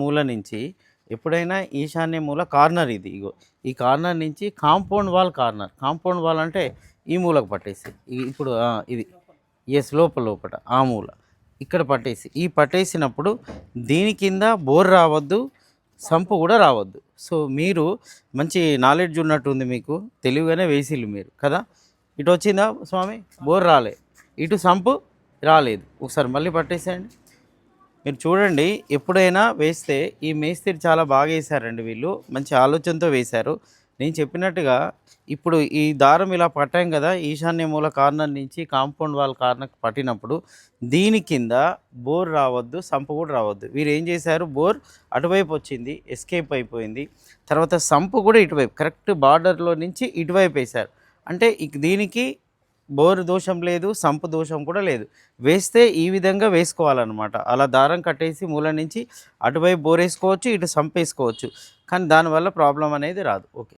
మూల నుంచి ఎప్పుడైనా ఈశాన్య మూల కార్నర్ ఇది. ఇగో ఈ కార్నర్ నుంచి compound wall corner. Compound wall అంటే ఈ మూలకు పట్టేసి ఇప్పుడు ఇది ఎస్ లోపల లోపల ఆ మూల. ఇక్కడ పట్టేసి ఈ పట్టేసినప్పుడు దీని కింద బోర్ రావద్దు సంపు కూడా రావద్దు. సో మీరు మంచి నాలెడ్జ్ ఉన్నట్టుంది మీకు తెలివిగానే వేసిల్లు మీరు కదా? ఇటు వచ్చిందా స్వామి? బోర్ రాలే. ఇటు సంపు రాలేదు. ఒకసారి మళ్ళీ పట్టేసేయండి. మీరు చూడండి ఎప్పుడైనా వేస్తే ఈ మేస్త్రి చాలా బాగా వేశారండి వీళ్ళు. మంచి ఆలోచనతో వేశారు. నేను చెప్పినట్టుగా ఇప్పుడు ఈ దారం ఇలా పట్టాం కదా ఈశాన్య మూల కార్నర్ నుంచి కాంపౌండ్ వాల్ కార్నర్ పట్టినప్పుడు దీని కింద బోర్ రావద్దు సంపు కూడా రావద్దు. వీరు ఏం చేశారు? బోర్ అటువైపు వచ్చింది ఎస్కేప్ అయిపోయింది. తర్వాత సంపు కూడా ఇటువైపు కరెక్ట్ బార్డర్లో నుంచి ఇటువైపు వేశారు. అంటే దీనికి బోరు దోషం లేదు సంపు దోషం కూడా లేదు. వేస్తే ఈ విధంగా వేసుకోవాలన్నమాట. అలా దారం కట్టేసి మూల నుంచి అటువైపు బోర్ వేసుకోవచ్చు ఇటు సంపు వేసుకోవచ్చు కానీ దానివల్ల ప్రాబ్లం అనేది రాదు. ఓకే.